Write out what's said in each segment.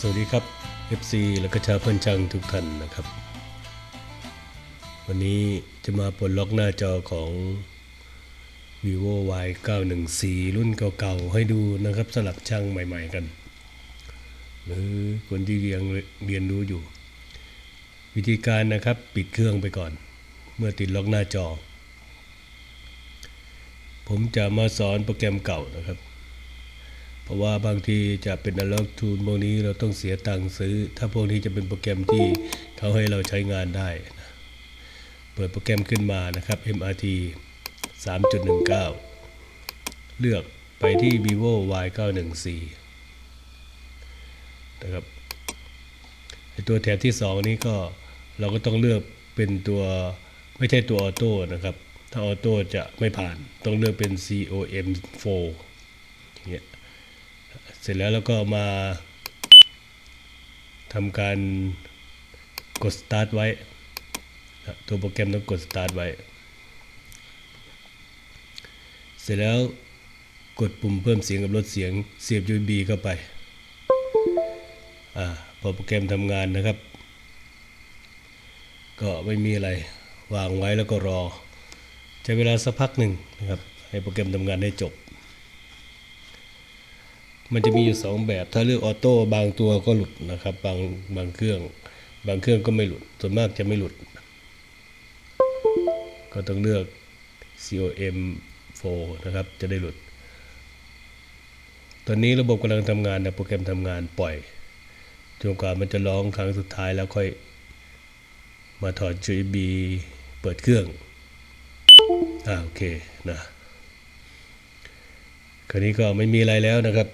สวัสดีครับ FC และก็ชาเพื่อนช่างทุกท่านนะครับ วันนี้จะมาปลดล็อกหน้าจอของ vivo y 914รุ่นเก่าๆ ให้ดูนะครับสำหรับช่างใหม่ๆกัน หรือคนที่เรียนเรียนรู้อยู่ วิธีการนะครับปิดเครื่องไปก่อน เมื่อติดล็อกหน้าจอ ผมจะมาสอนโปรแกรมเก่านะครับ เพราะว่าบางทีจะเป็น analog tool พวกนี้เราต้องเสียตังค์ซื้อ ถ้าพวกนี้จะเป็นโปรแกรมที่เขาให้เราใช้งานได้นะเปิดโปรแกรมขึ้นมานะครับ MRT 3.19 เลือกไปที่ vivo y 914นะครับไอตัวแถบที่ 2 นี้ก็เราก็ต้องเลือกเป็นตัวไม่ใช่ตัวออโต้นะครับ ถ้าออโต้จะไม่ผ่าน ต้องเลือกเป็น COM4 อย่างเงี้ย สร็จแล้วเราก็มาทำการกด start ไว้ ตัวโปรแกรมต้องกด start ไว้ เสร็จแล้วกดปุ่มเพิ่มเสียงกับลดเสียงเสียบ USB เข้าไปอาพอโปรแกรมทำงานนะครับ ก็ไม่มีอะไรวางไว้แล้วก็รอ ใช้เวลาสักพักหนึ่งนะครับ ให้โปรแกรมทำงานให้จบ มันจะมีอยู่สองแบบ ถ้าเลือกออโต้บางตัวก็หลุดนะครับ บางบางเครื่อง บางเครื่องก็ไม่หลุด ส่วนมากจะไม่หลุด ก็ต้องเลือก COM 4 นะครับ จะได้หลุด ตอนนี้ระบบกำลังทำงานนะโปรแกรมทำงานปล่อยจนกว่ามันจะร้องครั้งสุดท้ายแล้วค่อยมาถอด USB เปิดเครื่อง อ่าโอเคนะ คราวนี้ก็ไม่มีอะไรแล้วนะครับ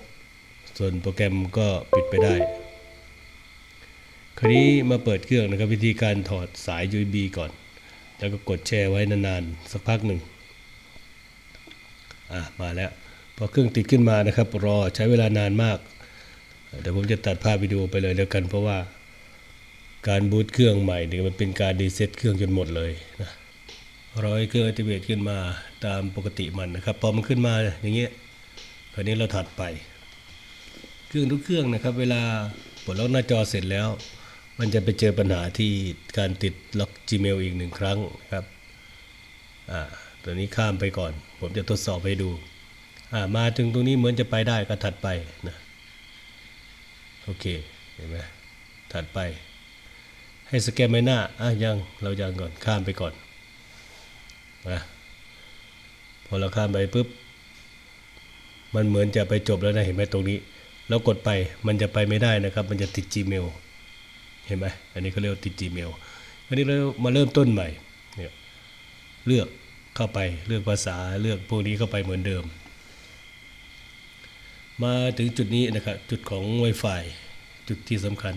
ส่วนโปรแกรมก็ปิดไปได้ คราวนี้มาเปิดเครื่องนะครับวิธีการถอดสาย USB ก่อน แล้วก็กดแช่ไว้นานๆ สักพักหนึ่งอะมาแล้ว พอเครื่องติดขึ้นมานะครับ รอใช้เวลานานมาก เดี๋ยวผมจะตัดภาพวิดีโอไปเลยแล้วกัน เพราะว่าการบูตเครื่องใหม่เนี่ยมันเป็นการดีเซ็ตเครื่องจนหมดเลยนะรอให้เครื่องอัติเวตขึ้นมาตามปกติมันนะครับ พอมันขึ้นมาอย่างเงี้ยคราวนี้เราถัดไป เครื่องทุกเครื่องนะครับ เวลาปลดล็อกหน้าจอเสร็จแล้ว มันจะไปเจอปัญหาที่การติดล็อก Gmail อีกหนึ่งครั้งครับอ่าตัวนี้ข้ามไปก่อน ผมจะทดสอบให้ดูอ่ามาถึงตรงนี้เหมือนจะไปได้ก็ถัดไปนะโอเคเห็นไหมถัดไป ให้สแกนใบหน้าอะยังเรายังก่อนข้ามไปก่อนนะพอเราข้ามไปปุ๊บมันเหมือนจะไปจบแล้วนะเห็นไหมตรงนี้ แล้วกดไปมันจะไปไม่ได้นะครับ มันจะติด Gmail เห็นไหมอันนี้เขาเรียกติด Gmail อันนี้เรามาเริ่มต้นใหม่เนี่ยเลือกเข้าไปเลือกภาษาเลือกพวกนี้เข้าไปเหมือนเดิม มาถึงจุดนี้นะครับจุดของ Wi-Fi จุดที่สำคัญ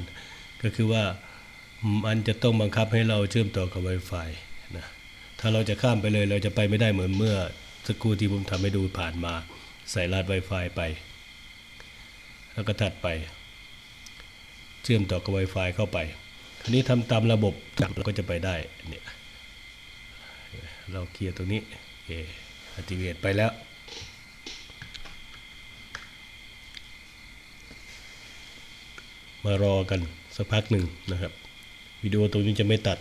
ก็คือว่ามันจะต้องบังคับให้เราเชื่อมต่อกับ Wi-Fi นะถ้าเราจะข้ามไปเลยเราจะไปไม่ได้เหมือนเมื่อสักครู่ที่ผมทำให้ดูผ่านมาใส่รหัส Wi-Fi ไป แล้วก็ถัดไป เชื่อมต่อกับ Wi-Fi เข้าไปคราวนี้ทำตามระบบจับเราก็จะไปได้เนี่ยเราเคลียร์ตรงนี้โอเค activate ไปแล้ว มารอกันสักพักหนึ่งนะครับ วิดีโอตรงนี้จะไม่ตัด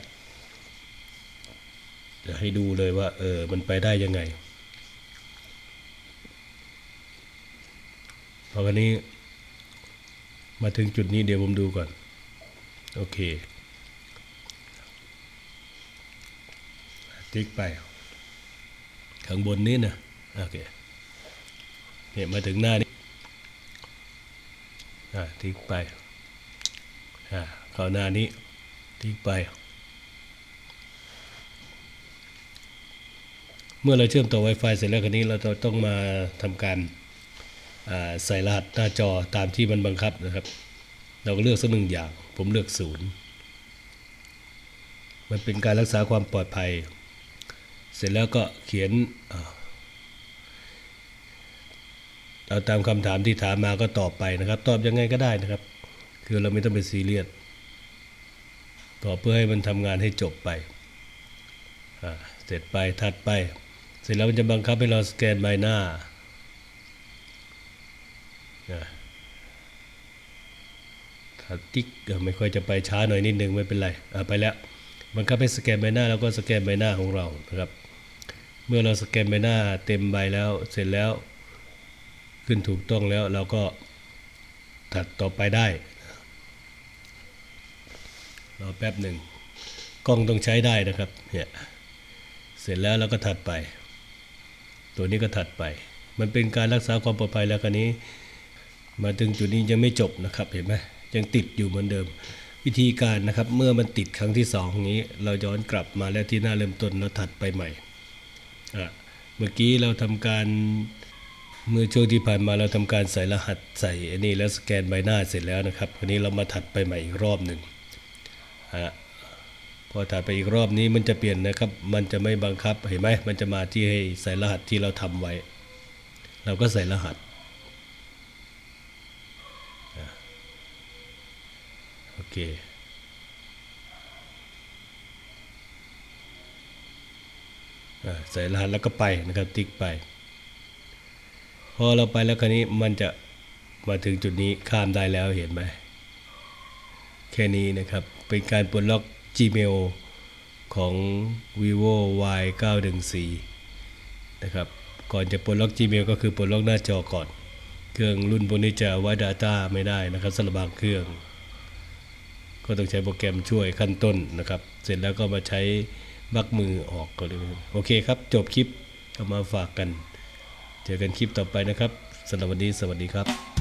จะให้ดูเลยว่า เออ มันไปได้ยังไง เพอวันนี้ มาถึงจุดนี้เดี๋ยวผมดูก่อน โอเคติ๊กไป ข้างบนนี้นะโอเคเนี่ยมาถึงหน้านี้อ่าติ๊กไปอ่าเข้าหน้านี้ติ๊กไป เมื่อเราเชื่อมต่อ Wi-Fi เสร็จแล้วคราวนี้เราต้องมาทำการ ใส่รหัสหน้าจอตามที่มันบังคับนะครับ เราก็เลือกสักหนึ่งอย่าง ผมเลือกศูนย์มันเป็นการรักษาความปลอดภัย เสร็จแล้วก็เขียนเอาตามคำถามที่ถามมาก็ตอบไปนะครับ ตอบยังไงก็ได้นะครับ คือเราไม่ต้องเป็นซีเรียสตอบเพื่อให้มันทำงานให้จบไปเสร็จไปถัดไป เสร็จแล้วมันจะบังคับให้เราสแกนใบหน้า ถ้าติ๊กไม่ค่อยจะไปช้าหน่อยนิดนึงไม่เป็นไรไปแล้วมันก็ไปสแกนใบหน้าแล้วก็สแกนใบหน้าของเรานะครับ เมื่อเราสแกนใบหน้าเต็มใบแล้วเสร็จแล้ว ขึ้นถูกต้องแล้วเราก็ถัดต่อไปได้รอแป๊บหนึ่งกล้องต้องใช้ได้นะครับเนี่ยเสร็จแล้วเราก็ถัดไป ตัวนี้ก็ถัดไป มันเป็นการรักษาความปลอดภัยแล้วคันนี้ มาถึงจุดนี้ยังไม่จบนะครับเห็นไหมยังติดอยู่เหมือนเดิม วิธีการนะครับเมื่อมันติดครั้งที่สองนี้ เราย้อนกลับมาแล้วที่หน้าเริ่มต้นเราถัดไปใหม่เมื่อกี้เราทำการเมื่อช่วงที่ผ่านมาเราทำการใส่รหัสใส่อันนี้แล้วสแกนใบหน้าเสร็จแล้วนะครับคราวนี้เรามาถัดไปใหม่อีกรอบหนึ่งอพอถัดไปอีกรอบนี้มันจะเปลี่ยนนะครับ มันจะไม่บังคับเห็นไหมมันจะมาที่ให้ใส่รหัสที่เราทำไว้ เราก็ใส่รหัส โอ เคอ่าใส่รหัสแล้วก็ไปนะครับติ๊กไป พอเราไปแล้วคราวนี้มันจะมาถึงจุดนี้ข้ามได้แล้วเห็นไหม แค่นี้นะครับ เป็นการปลดล็อก Gmail ของ vivo y 9 1 4นะครับ ก่อนจะปลดล็อก Gmail ก็คือปลดล็อกหน้าจอก่อน เครื่องรุ่นพวกนี้จะไว้ Data ไม่ได้นะครับสำหรับบางเครื่อง ก็ต้องใช้โปรแกรมช่วยขั้นต้นนะครับ เสร็จแล้วก็มาใช้บักมือออกก็เลยโอเคครับ จบคลิปก็มาฝากกัน เจอกันคลิปต่อไปนะครับสำหรับวันนี้สวัสดีครับ